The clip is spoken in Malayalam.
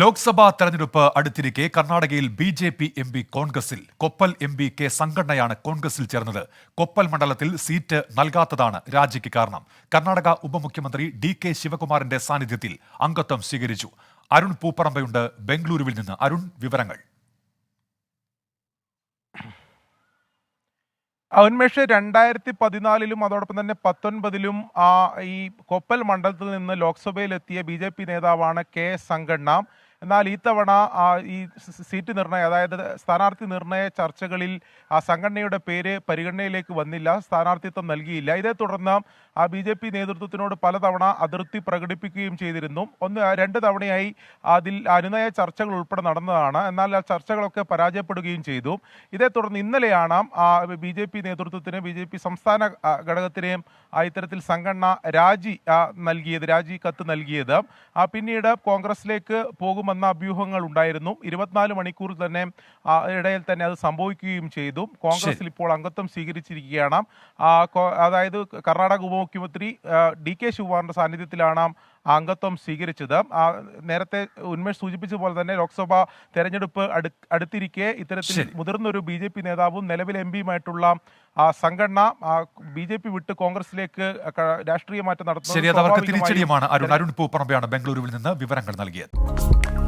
ലോക്സഭാ തെരഞ്ഞെടുപ്പ് അടുത്തിരിക്കെ കർണാടകയിൽ B J P M P കോൺഗ്രസിൽ കൊപ്പൽ എം പി കെ സംഘടനയാണ് കോൺഗ്രസിൽ ചേർന്നത്. കൊപ്പൽ മണ്ഡലത്തിൽ സീറ്റ് നൽകാത്തതാണ് രാജിക്ക് കാരണം. കർണാടക ഉപമുഖ്യമന്ത്രി ഡി കെ ശിവകുമാറിന്റെ സാന്നിധ്യത്തിൽ അംഗത്വം സ്വീകരിച്ചു. അരുൺ പൂപ്പറമ്പയുണ്ട് ബംഗളൂരുവിൽ നിന്ന്. അരുൺ വിവരങ്ങൾ. ഉന്മേഷ് രണ്ടായിരത്തി പതിനാലിലും അതോടൊപ്പം തന്നെ പത്തൊൻപതിലും ഈ കൊപ്പൽ മണ്ഡലത്തിൽ നിന്ന് ലോക്സഭയിലെത്തിയ ബി ജെ പി നേതാവാണ് കെ സംഘടന. എന്നാൽ ഈ തവണ ഈ സീറ്റ് നിർണയം അതായത് സ്ഥാനാർത്ഥി നിർണയ ചർച്ചകളിൽ ആ സംഘടനയുടെ പേര് പരിഗണനയിലേക്ക് വന്നില്ല സ്ഥാനാർത്ഥിത്വം നൽകിയില്ല. ഇതേ തുടർന്ന് ആ ബി ജെ പി നേതൃത്വത്തിനോട് പലതവണ അതിർത്തി പ്രകടിപ്പിക്കുകയും ചെയ്തിരുന്നു. ഒന്ന് രണ്ട് തവണയായി അതിൽ അനുനയ ചർച്ചകൾ ഉൾപ്പെടെ നടന്നതാണ്. എന്നാൽ ആ ചർച്ചകളൊക്കെ പരാജയപ്പെടുകയും ചെയ്തു. ഇതേ തുടർന്ന് ഇന്നലെയാണ് ആ ബി ജെ പി നേതൃത്വത്തിന് ബി ജെ പി സംസ്ഥാന ഘടകത്തിനെയും ഇത്തരത്തിൽ സംഘടന രാജി നൽകിയത് രാജി കത്ത് നൽകിയത്. പിന്നീട് കോൺഗ്രസിലേക്ക് പോകുമെന്ന അഭ്യൂഹങ്ങൾ ഉണ്ടായിരുന്നു ഇരുപത്തിനാല് മണിക്കൂർ തന്നെ ഇടയിൽ തന്നെ അത് സംഭവിക്കുകയും ചെയ്തു. കോൺഗ്രസിൽ ഇപ്പോൾ അംഗത്വം സ്വീകരിച്ചിരിക്കുകയാണ്. അതായത് കർണാടക ഉപമുഖ്യമന്ത്രി ഡി കെ ശിവകുമാറിന്റെ സാന്നിധ്യത്തിലാണ് അംഗത്വം സ്വീകരിച്ചത്. നേരത്തെ ഉന്മേഷ് സൂചിപ്പിച്ച പോലെ തന്നെ ലോക്സഭാ തെരഞ്ഞെടുപ്പ് അടു അടുത്തിരിക്കെ ഇത്തരത്തിൽ മുതിർന്നൊരു ബി ജെ പി നേതാവും നിലവിൽ എം പിയുമായിട്ടുള്ള ആ സംഘടന ബി ജെ പി വിട്ട് കോൺഗ്രസിലേക്ക് രാഷ്ട്രീയ മാറ്റം നടത്തുന്നത് തിരിച്ചടിയുമാണ് അരുൺ അരുൺ പൂപ്പറമ്പയാണ് ബംഗളൂരുവിൽ നിന്ന് വിവരങ്ങൾ നൽകിയത്.